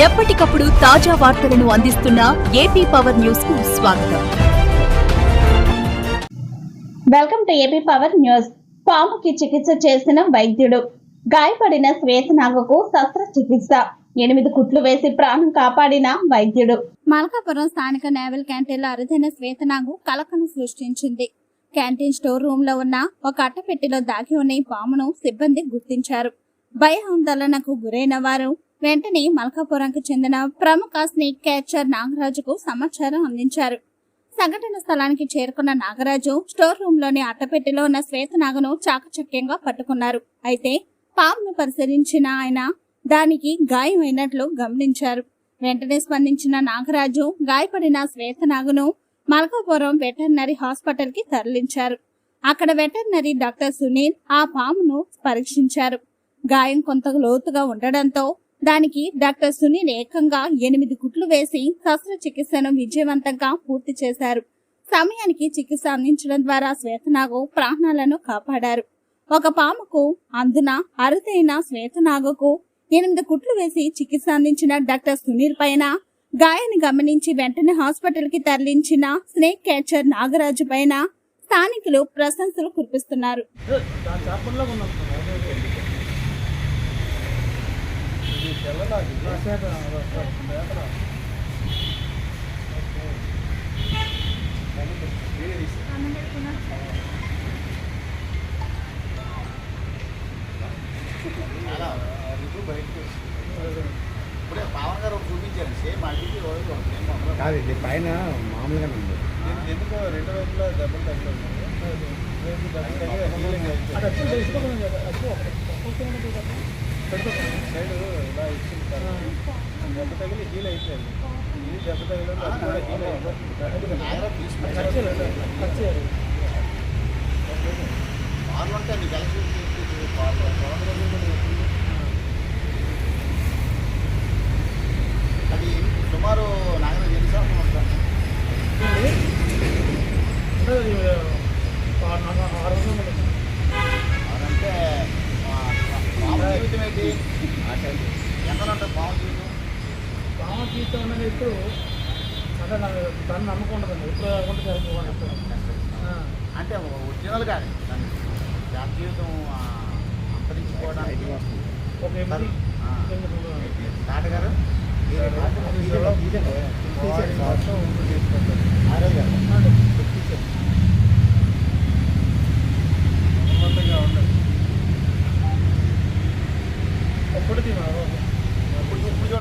ఎప్పటికప్పుడు తాజా వార్తలను అందిస్తున్న ఏపీ పవర్ న్యూస్కు స్వాగతం. Welcome to AP power news. పాముకి చికిత్స చేసిన వైద్యుడు. గాయపడిన శ్వేతనాగకు శస్త్రచికిత్స. ఎనిమిది కుట్లు వేసి ప్రాణం కాపాడిన వైద్యుడు. మల్కాపురం స్థానిక నేవల్ క్యాంటీన్లో అరుదైన శ్వేతనాగు కలకను సృష్టించింది. క్యాంటీన్ స్టోర్ రూమ్లో ఉన్న ఒక అట్టపెట్టిలో దాగి ఉన్న ఈ పామును సిబ్బంది గుర్తించారు. భయాందోళనకు గురైన వారు వెంటనే మల్కాపురంకు చెందిన ప్రముఖ స్నేక్ క్యాచర్ నాగరాజుకు సమాచారం అందించారు. సంఘటన స్థలానికి చేరుకున్న నాగరాజు స్టోర్ రూమ్లోని అట్టపెట్టెలో ఉన్న శ్వేతనాగను చాకచక్యంగా పట్టుకున్నారు. అయితే పామును పరిశీలించిన ఆయన దానికి గాయమైనట్లు గమనించారు. వెంటనే స్పందించిన నాగరాజు గాయపడిన శ్వేతనాగను మల్కాపురం వెటర్నరీ హాస్పిటల్కి తరలించారు. అక్కడ వెటర్నరీ డాక్టర్ సునీల్ ఆ పామును పరీక్షించారు. గాయం కొంత లోతుగా ఉండడంతో దానికి డాక్టర్ సునీల్ ఏకంగా ఎనిమిది కుట్లు వేసి శస్త్రచికిత్సను విజయవంతంగా పూర్తి చేశారు సమయానికి చికిత్స అందించడం ద్వారా శ్వేతనాగు ప్రాణాలను కాపాడారు ఒక పాముకు అందున అరుదైన శ్వేతనాగుకు ఎనిమిది కుట్లు వేసి చికిత్స అందించిన డాక్టర్ సునీల్ పైన గాయాన్ని గమనించి వెంటనే హాస్పిటల్కి తరలించిన స్నేక్ క్యాచర్ నాగరాజు పైన స్థానికులు ప్రశంసలు కురిపిస్తున్నారు ఇప్పుడే పవన్ గారు చూపించారు సేమ్ అడిగి కాదు ఇది పైన మామూలుగా ఉంది దీనికి ఎందుకో రెండు వైపులా దెబ్బలు తగ్గలేదు రెండు దెబ్బలు సైడ్ ఇలా ఇచ్చింది దెబ్బ తగిలి హీల్ అయిపోయింది ఇది దెబ్బ తగిలి హీల్ అయిపోయింది నాగరాజు తీసుకున్నారు మీకు ఎలా చూపించింది సుమారు నాగరాజు ఎన్ని సంవత్సరం ఉంటారు ఆ, పాము జీవితం ఏంటి? ఎంత ఉంటుంది జీవితం అనేది ఇప్పుడు అంటే నాకు దాన్ని నమ్మకం ఉండదండి ఎప్పుడు కాకుండా జరుగుతుంది అంటే ఒరిజినల్ కానీ జాత జీవితం ఆ, అంతరించిపోవడానికి ఒక ఉంటుంది తీసుకుంటారు